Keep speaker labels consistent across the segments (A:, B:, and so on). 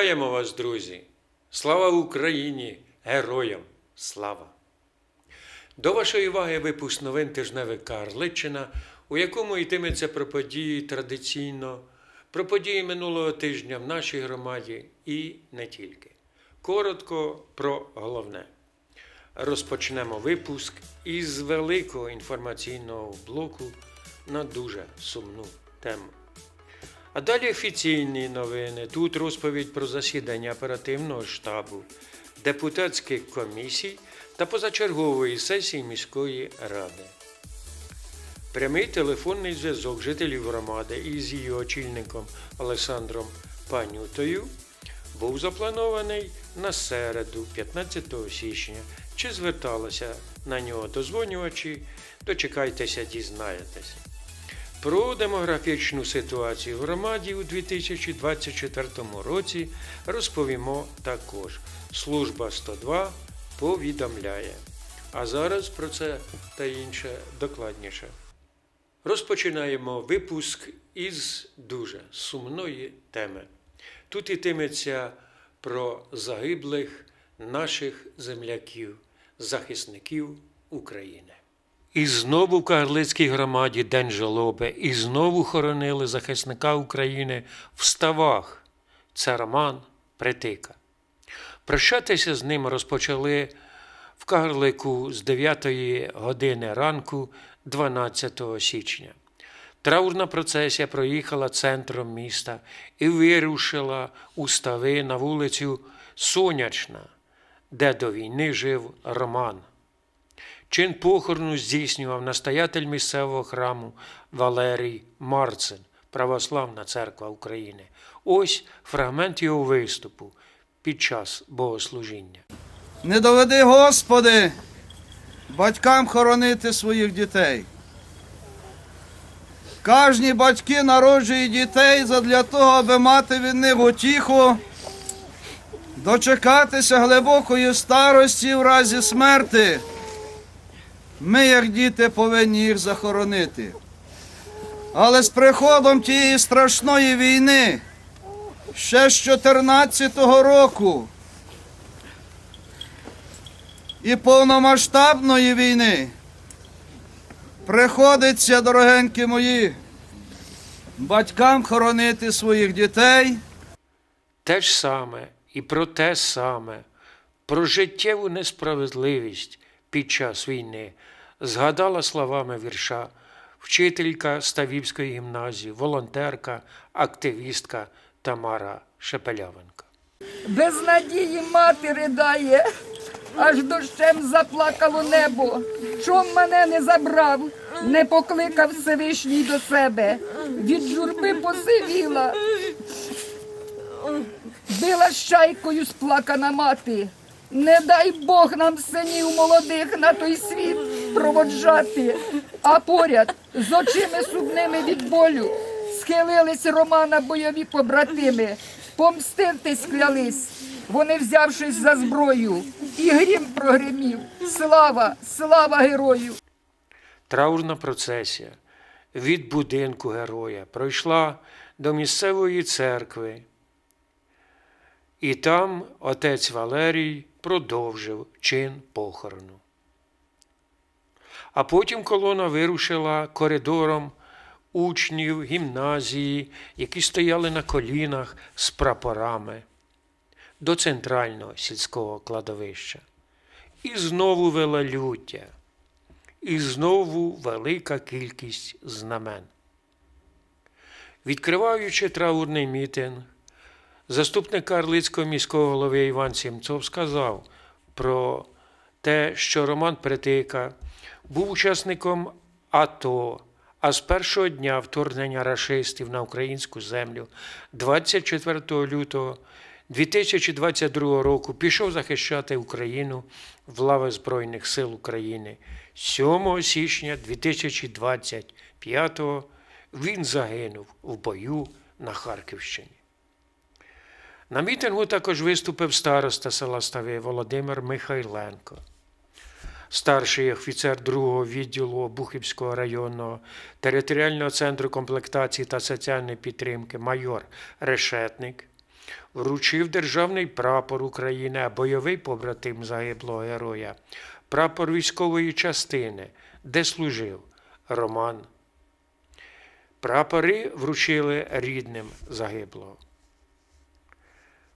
A: Вітаємо вас, друзі! Слава Україні! Героям! Слава! До вашої уваги випуск новин тижневика Карличина, у якому йтиметься про події традиційно, про події минулого тижня в нашій громаді і не тільки. Коротко про головне. Розпочнемо випуск із великого інформаційного блоку на дуже сумну тему. А далі офіційні новини. Тут розповідь про засідання оперативного штабу, депутатських комісій та позачергової сесії міської ради. Прямий телефонний зв'язок жителів громади із її очільником Олександром Панютою був запланований на середу, 15 січня. Чи зверталися на нього дозвонювачі? Дочекайтеся, дізнаєтесь. Про демографічну ситуацію в громаді у 2024 році розповімо також. Служба 102 повідомляє. А зараз про це та інше докладніше. Розпочинаємо випуск із дуже сумної теми. Тут йтиметься про загиблих наших земляків, захисників України. І знову в Кагарлицькій громаді День жалоби, і знову хоронили захисника України в ставах. Це Роман Притика. Прощатися з ним розпочали в Кагарлику з 9 години ранку 12 січня. Траурна процесія проїхала центром міста і вирушила у стави на вулицю Сонячна, де до війни жив Роман. Чин похорону здійснював настоятель місцевого храму Валерій Марцин, Православна церква України. Ось фрагмент його виступу під час богослужіння.
B: Не доведи, Господи, батькам хоронити своїх дітей. Кожні батьки народжують дітей задля того, аби мати від них утіху, дочекатися глибокої старості в разі смерти. Ми, як діти, повинні їх захоронити. Але з приходом тієї страшної війни, ще з 14-го року, і повномасштабної війни приходиться, дорогенькі мої, батькам хоронити своїх дітей.
A: Те ж саме і про те саме, про життєву несправедливість під час війни згадала словами вірша вчителька Ставівської гімназії, волонтерка, активістка Тамара Шепелявенко.
C: Без надії мати ридає, аж дощем заплакало небо. Чом мене не забрав, не покликав Всевишній до себе. Від журби посивіла. Била щайкою сплакана мати. Не дай Бог нам синів молодих на той світ проводжати. А поряд з очима сумними від болю схилились Романа бойові побратими. Помститись клялись, вони взявшись за зброю, і грім прогримів. Слава, слава герою!
A: Траурна процесія від будинку героя пройшла до місцевої церкви. І там отець Валерій продовжив чин похорону. А потім колона вирушила коридором учнів гімназії, які стояли на колінах з прапорами до центрального сільського кладовища. І знову велолюття, і знову велика кількість знамен. Відкриваючи траурний мітинг, Заступник Карлицького міського голови Іван Сімцов сказав про те, що Роман Притика був учасником АТО, а з першого дня вторгнення рашистів на українську землю 24 лютого 2022 року пішов захищати Україну в лави Збройних сил України. 7 січня 2025 він загинув в бою на Харківщині. На мітингу також виступив староста села Стави Володимир Михайленко. Старший офіцер 2-го відділу Обухівського районного територіального центру комплектації та соціальної підтримки майор Решетник вручив державний прапор України, а бойовий побратим загиблого героя, прапор військової частини, де служив Роман. Прапори вручили рідним загиблого.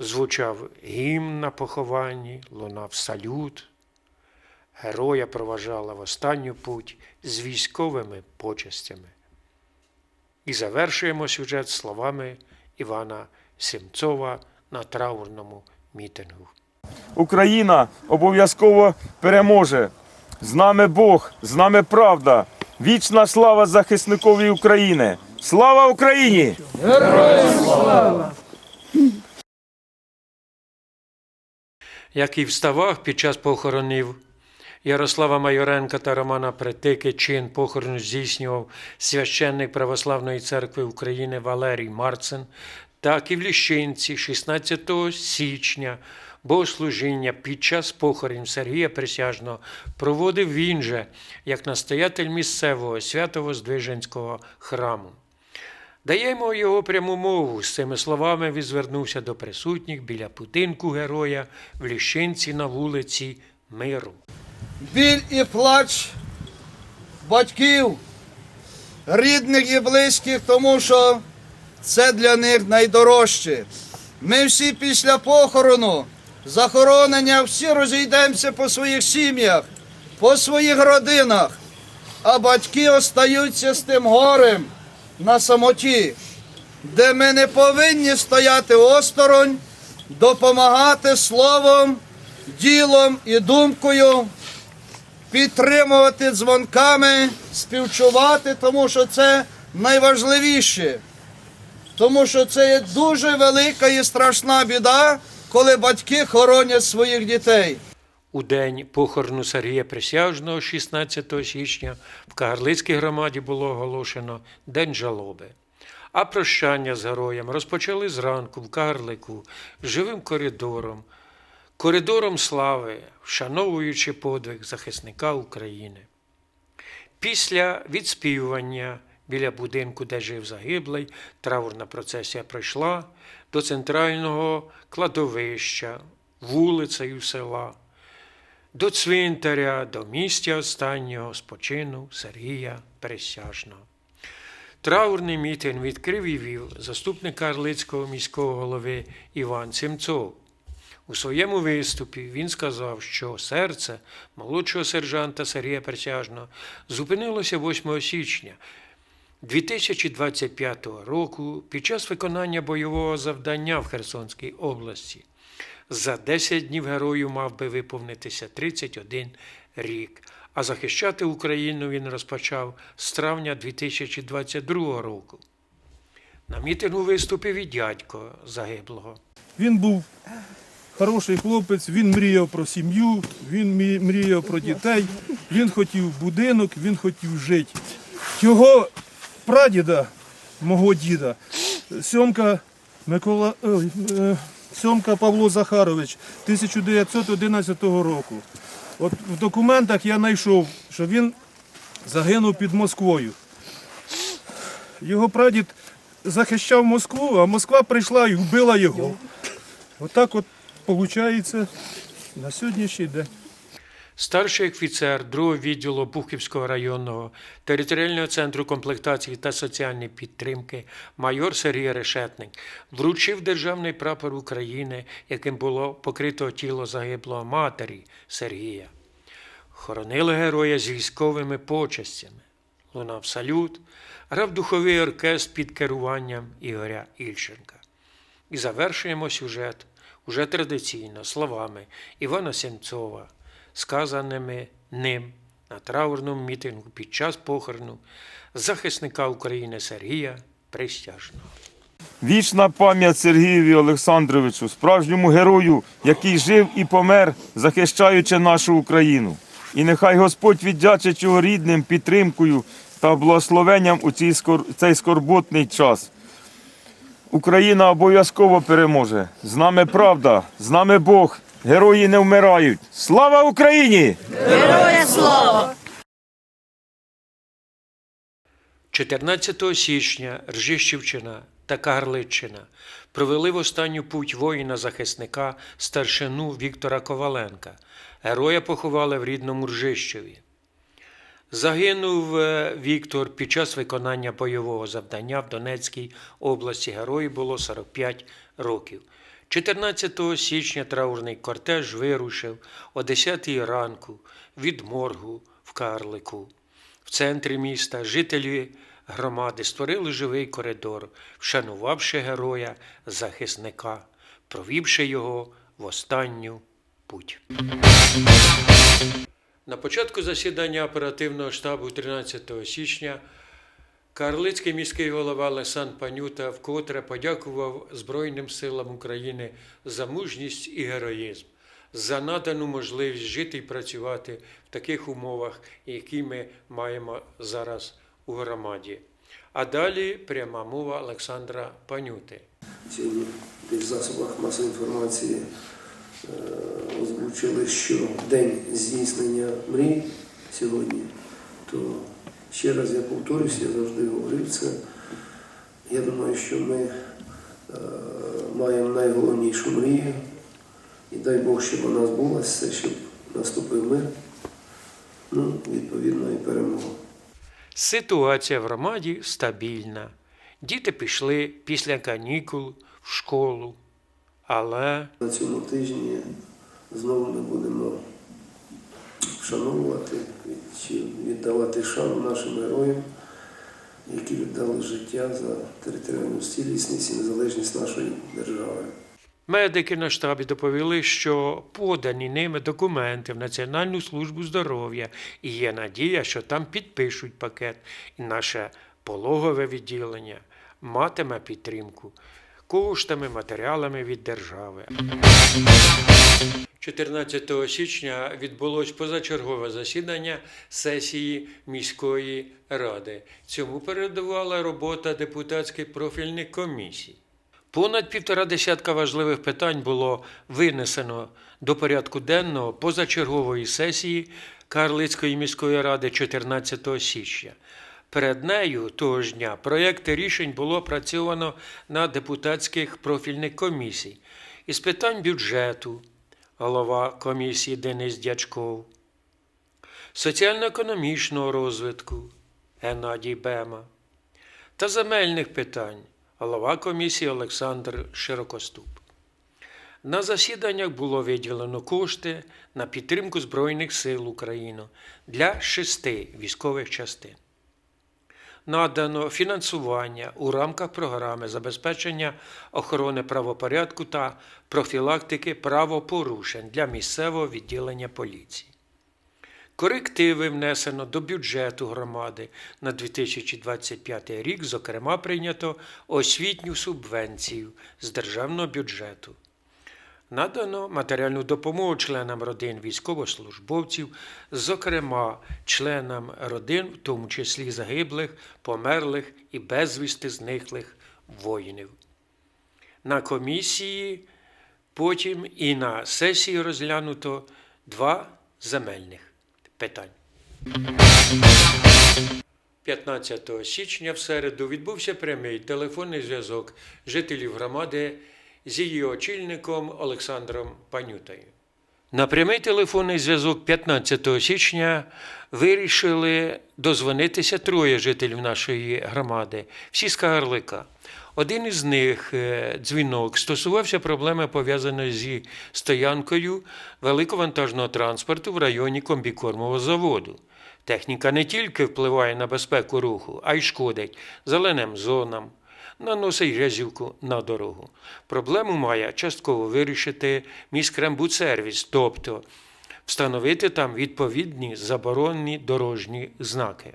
A: Звучав гімн на похованні, лунав салют. Героя проважала в останню путь з військовими почестями. І завершуємо сюжет словами Івана Сімцова на траурному мітингу.
D: Україна обов'язково переможе. З нами Бог, з нами правда. Вічна слава захисникові України. Слава Україні!
A: Як і в ставах під час похоронів Ярослава Майоренка та Романа Притики чин похорону здійснював священник Православної церкви України Валерій Марцин, так і в Ліщинці 16 січня богослужіння під час похорон Сергія Присяжного проводив він же як настоятель місцевого Свято-Воздвиженського храму. Даємо його пряму мову. З цими словами він звернувся до присутніх біля будинку героя в Ліщинці на вулиці Миру.
B: Біль і плач батьків, рідних і близьких, тому що це для них найдорожче. Ми всі після похорону, захоронення, всі розійдемося по своїх сім'ях, по своїх родинах, а батьки остаються з тим горем на самоті, де ми не повинні стояти осторонь, допомагати словом, ділом і думкою підтримувати дзвонками, співчувати, тому що це найважливіше. Тому що це є дуже велика і страшна біда, коли батьки хоронять своїх дітей.
A: У день похорону Сергія Присяжного 16 січня в Кагарлицькій громаді було оголошено День жалоби. А прощання з героєм розпочали зранку в Кагарлику живим коридором, коридором слави, вшановуючи подвиг захисника України. Після відспівування біля будинку, де жив загиблий, траурна процесія пройшла до центрального кладовища, вулицею села, до цвинтаря, до місця останнього спочину Сергія Присяжного. Траурний мітинг відкрив і вів заступник Карлицького міського голови Іван Сімцов. У своєму виступі він сказав, що серце молодшого сержанта Сергія Присяжного зупинилося 8 січня 2025 року під час виконання бойового завдання в Херсонській області. За 10 днів герою мав би виповнитися 31 рік, а захищати Україну він розпочав з травня 2022 року. На мітингу виступив і дядько загиблого.
E: Він був хороший хлопець, він мріяв про сім'ю, він мріяв про дітей, він хотів будинок, він хотів жити. Його прадіда, мого діда, сьомка Микола, ой, е, сьомка Павло Захарович 1911 року. От в документах я знайшов, що він загинув під Москвою. Його прадід захищав Москву, а Москва прийшла і вбила його. Отак от виходить на сьогоднішній день.
A: Старший офіцер 2 відділу Бухівського районного територіального центру комплектації та соціальної підтримки майор Сергій Решетник вручив державний прапор України, яким було покрито тіло загиблого матері Сергія. Хоронили героя з військовими почестями. Лунав салют, грав духовий оркестр під керуванням Ігоря Ільченка. І завершуємо сюжет уже традиційно словами Івана Сімцова, сказаними ним на траурному мітингу під час похорону захисника України Сергія Присяжного.
D: Вічна пам'ять Сергієві Олександровичу, справжньому герою, який жив і помер, захищаючи нашу Україну. І нехай Господь віддячить його рідним підтримкою та благословенням у цей, скор... цей скорботний час. Україна обов'язково переможе. З нами правда, з нами Бог. Герої не вмирають. Слава Україні!
A: 14 січня Ржищівщина та Кагарличчина провели в останню путь воїна-захисника старшину Віктора Коваленка. Героя поховали в рідному Ржищеві. Загинув е, Віктор під час виконання бойового завдання в Донецькій області. Герою було 45 років. 14 січня траурний кортеж вирушив о 10 ранку від моргу в Карлику. В центрі міста жителі громади створили живий коридор, вшанувавши героя захисника, провівши його в останню путь. На початку засідання оперативного штабу 13 січня Карлицький міський голова Лесан Панюта вкотре подякував Збройним силам України за мужність і героїзм, за надану можливість жити і працювати в таких умовах, які ми маємо зараз у громаді. А далі пряма мова Олександра Панюти.
F: Сьогодні в засобах масової інформації е, озвучили, що день здійснення мрій сьогодні, то ще раз я повторюся, я завжди говорив це. Я думаю, що ми е, маємо найголовнішу мрію, і дай Бог, щоб вона збулася, щоб наступив мир, ну, відповідно, і перемога.
A: Ситуація в громаді стабільна. Діти пішли після канікул в школу, але
F: На цьому тижні знову ми будемо вшановувати чи віддавати шану нашим героям, які віддали життя за територіальну цілісність і незалежність нашої держави.
A: медики на штабі доповіли, що подані ними документи в Національну службу здоров'я і є надія, що там підпишуть пакет, і наше пологове відділення матиме підтримку коштами, матеріалами від держави. 14 січня відбулось позачергове засідання сесії міської ради. Цьому передувала робота депутатських профільних комісій. Понад півтора десятка важливих питань було винесено до порядку денного позачергової сесії Карлицької міської ради 14 січня. Перед нею того ж дня проєкти рішень було опрацьовано на депутатських профільних комісій із питань бюджету, голова комісії Денис Дячков, соціально-економічного розвитку Геннадій Бема та земельних питань голова комісії Олександр Широкоступ. На засіданнях було виділено кошти на підтримку Збройних сил України для шести військових частин. Надано фінансування у рамках програми забезпечення охорони правопорядку та профілактики правопорушень для місцевого відділення поліції. Корективи внесено до бюджету громади на 2025 рік, зокрема, прийнято освітню субвенцію з державного бюджету. Надано матеріальну допомогу членам родин військовослужбовців, зокрема членам родин, в тому числі загиблих, померлих і безвісти зниклих воїнів. На комісії потім і на сесії розглянуто два земельних питань. 15 січня в середу відбувся прямий телефонний зв'язок жителів громади з її очільником Олександром Панютою. На прямий телефонний зв'язок 15 січня вирішили дозвонитися троє жителів нашої громади, всі з Кагарлика. Один із них е, дзвінок стосувався проблеми, пов'язаної зі стоянкою великовантажного транспорту в районі комбікормового заводу. Техніка не тільки впливає на безпеку руху, а й шкодить зеленим зонам, наносить грязюку на дорогу. Проблему має частково вирішити міськрембудсервіс, тобто встановити там відповідні заборонені дорожні знаки.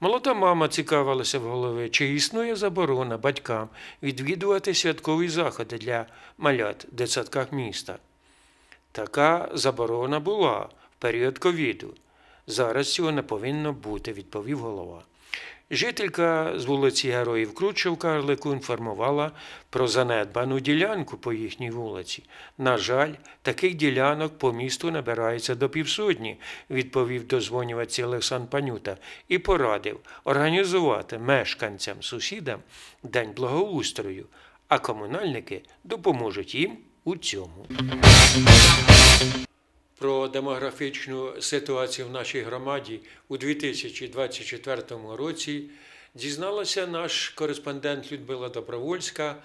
A: Молода мама цікавилася в голові, чи існує заборона батькам відвідувати святкові заходи для малят в дитсадках міста. Така заборона була в період ковіду. Зараз цього не повинно бути, відповів голова. Жителька з вулиці Героїв Круче в Карлику інформувала про занедбану ділянку по їхній вулиці. На жаль, таких ділянок по місту набирається до півсотні, відповів дозвонюваці Олександр Панюта і порадив організувати мешканцям сусідам День благоустрою, а комунальники допоможуть їм у цьому. Про демографічну ситуацію в нашій громаді у 2024 році дізналася наш кореспондент Людмила Добровольська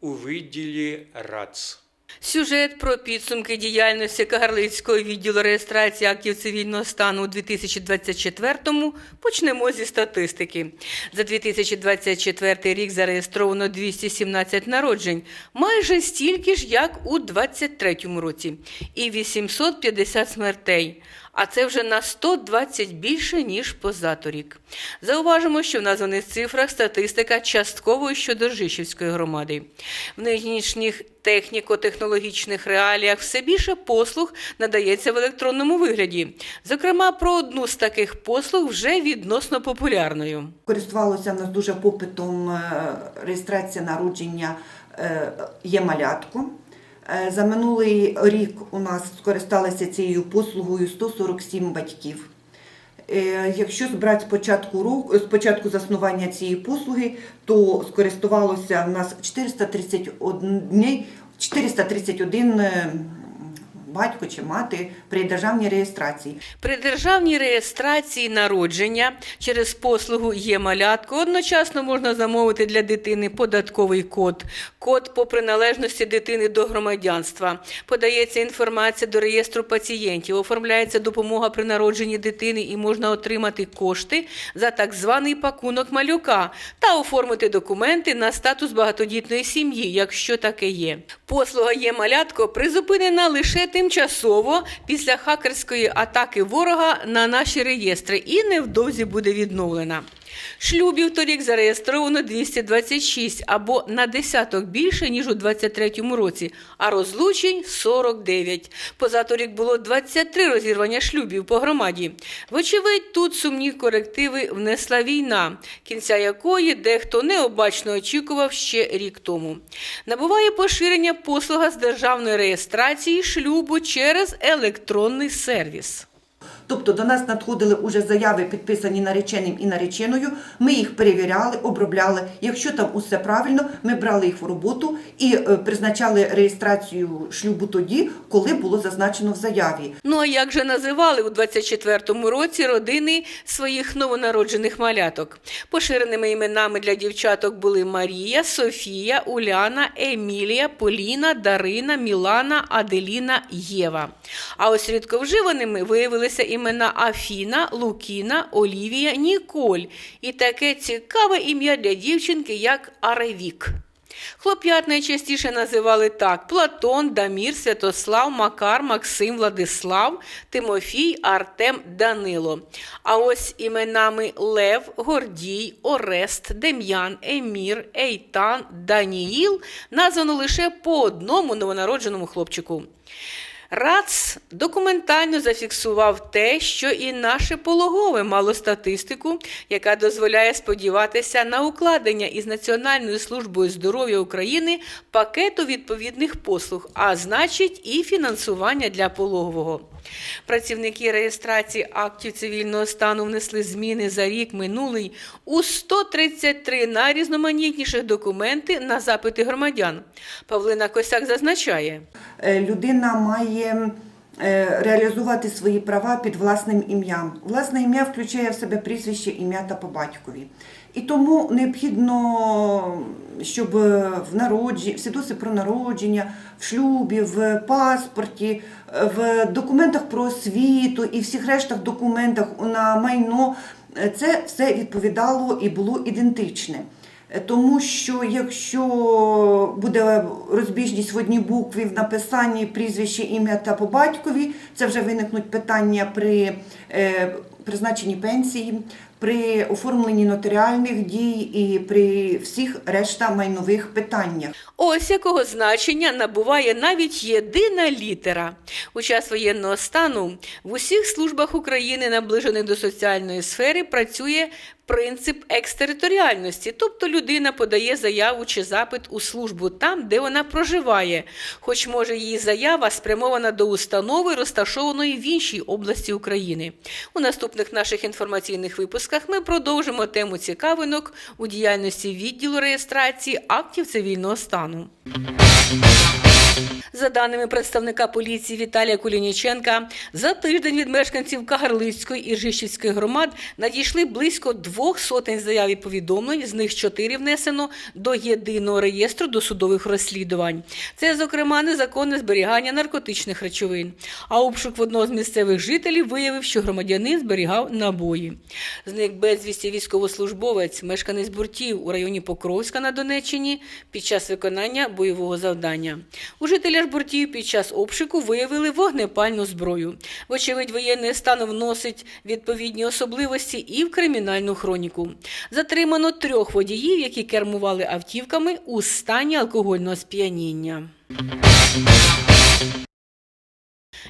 A: у відділі РАЦ.
G: Сюжет про підсумки діяльності Кагарлицького відділу реєстрації актів цивільного стану у 2024-му почнемо зі статистики. За 2024 рік зареєстровано 217 народжень, майже стільки ж, як у 2023 році, і 850 смертей. А це вже на 120 більше, ніж позаторік. Зауважимо, що в названих цифрах статистика частково щодо Жишівської громади. В нинішніх техніко-технологічних реаліях все більше послуг надається в електронному вигляді. Зокрема, про одну з таких послуг вже відносно популярною.
H: Користувалося в нас дуже попитом е, реєстрація народження е, є малятко. Е, За минулий рік у нас скористалися цією послугою 147 батьків. Е, Якщо збрати з початку року, з початку заснування цієї послуги, то скористувалося в нас 431, 431 е, батько чи мати при державній реєстрації.
G: При державній реєстрації народження через послугу є малятко. Одночасно можна замовити для дитини податковий код, код по приналежності дитини до громадянства. Подається інформація до реєстру пацієнтів, оформляється допомога при народженні дитини і можна отримати кошти за так званий пакунок малюка та оформити документи на статус багатодітної сім'ї, якщо таке є. Послуга є малятко призупинена лише тимчасово після хакерської атаки ворога на наші реєстри і невдовзі буде відновлена. Шлюбів торік зареєстровано 226 або на десяток більше, ніж у 23-му році, а розлучень 49. Позаторік було 23 розірвання шлюбів по громаді. Вочевидь, тут сумні корективи внесла війна, кінця якої дехто необачно очікував ще рік тому. Набуває поширення послуга з державної реєстрації шлюбу через електронний сервіс.
H: Тобто до нас надходили уже заяви, підписані нареченим і нареченою. Ми їх перевіряли, обробляли. Якщо там усе правильно, ми брали їх в роботу і е, призначали реєстрацію шлюбу тоді, коли було зазначено в заяві.
G: Ну а як же називали у 24-му році родини своїх новонароджених маляток? Поширеними іменами для дівчаток були Марія, Софія, Уляна, Емілія, Поліна, Дарина, Мілана, Аделіна, Єва. А ось рідковживаними виявилися імена Афіна, Лукіна, Олівія, Ніколь. І таке цікаве ім'я для дівчинки, як Аревік. Хлоп'ят найчастіше називали так: Платон, Дамір, Святослав, Макар, Максим, Владислав, Тимофій, Артем, Данило. А ось іменами Лев, Гордій, Орест, Дем'ян, Емір, Ейтан, Даніїл названо лише по одному новонародженому хлопчику. РАЦ документально зафіксував те, що і наше пологове мало статистику, яка дозволяє сподіватися на укладення із Національною службою здоров'я України пакету відповідних послуг, а значить і фінансування для пологового. Працівники реєстрації актів цивільного стану внесли зміни за рік минулий у 133 найрізноманітніших документи на запити громадян. Павлина Косяк зазначає.
H: Е, Людина має реалізувати свої права під власним ім'ям. Власне ім'я включає в себе прізвище, ім'я та по батькові. І тому необхідно, щоб в народжі, в свідоцтві про народження, в шлюбі, в паспорті, в документах про освіту і всіх рештах документах на майно е, це все відповідало і було ідентичне. Тому що якщо буде розбіжність в одній букві в написанні прізвище, ім'я та по батькові, це вже виникнуть питання при е, призначенні пенсії, при оформленні нотаріальних дій і при всіх решта майнових питаннях.
G: Ось якого значення набуває навіть єдина літера. У час воєнного стану в усіх службах України, наближених до соціальної сфери, працює принцип екстериторіальності, тобто людина подає заяву чи запит у службу там, де вона проживає, хоч може її заява спрямована до установи, розташованої в іншій області України. У наступних наших інформаційних випусках ми продовжимо тему цікавинок у діяльності відділу реєстрації актів цивільного стану. За даними представника поліції Віталія Кулініченка, за тиждень від мешканців Кагарлицької і Ржищівської громад надійшли близько двох сотень заяв і повідомлень, з них чотири внесено до єдиного реєстру досудових розслідувань. Це, зокрема, незаконне зберігання наркотичних речовин. А обшук в одного з місцевих жителів виявив, що громадянин зберігав набої. Зник безвісті військовослужбовець, мешканець Буртів у районі Покровська на Донеччині під час виконання бойового завдання. У жителя ж Буртів під час обшуку виявили вогнепальну зброю. Вочевидь, воєнний стан вносить відповідні особливості і в кримінальну хроніку. Затримано трьох водіїв, які кермували автівками у стані алкогольного сп'яніння.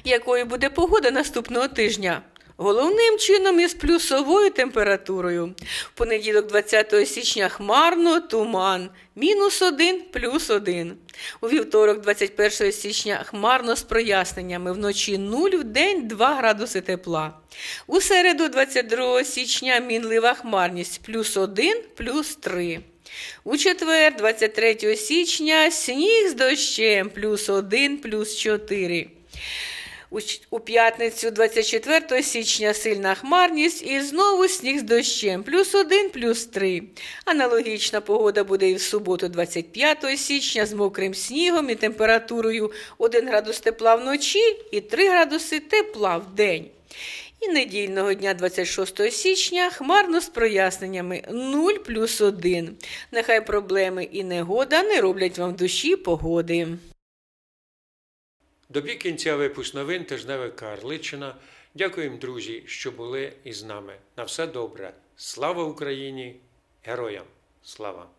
G: Якою буде погода наступного тижня? Головним чином із плюсовою температурою. В понеділок 20 січня хмарно, туман, мінус 1, плюс 1. У вівторок 21 січня хмарно з проясненнями, вночі 0, в день 2 градуси тепла. У середу 22 січня мінлива хмарність, плюс 1, плюс 3. У четвер, 23 січня, сніг з дощем, плюс 1, плюс 4. У п'ятницю, 24 січня, сильна хмарність і знову сніг з дощем, плюс 1, плюс 3. Аналогічна погода буде і в суботу, 25 січня, з мокрим снігом і температурою 1 градус тепла вночі і 3 градуси тепла в день. І недільного дня 26 січня хмарно з проясненнями 0 плюс 1. Нехай проблеми і негода не роблять вам в душі погоди.
A: Добіг кінця випуск новин тижневе Карличина. Дякуємо, друзі, що були із нами. На все добре. Слава Україні! Героям! Слава!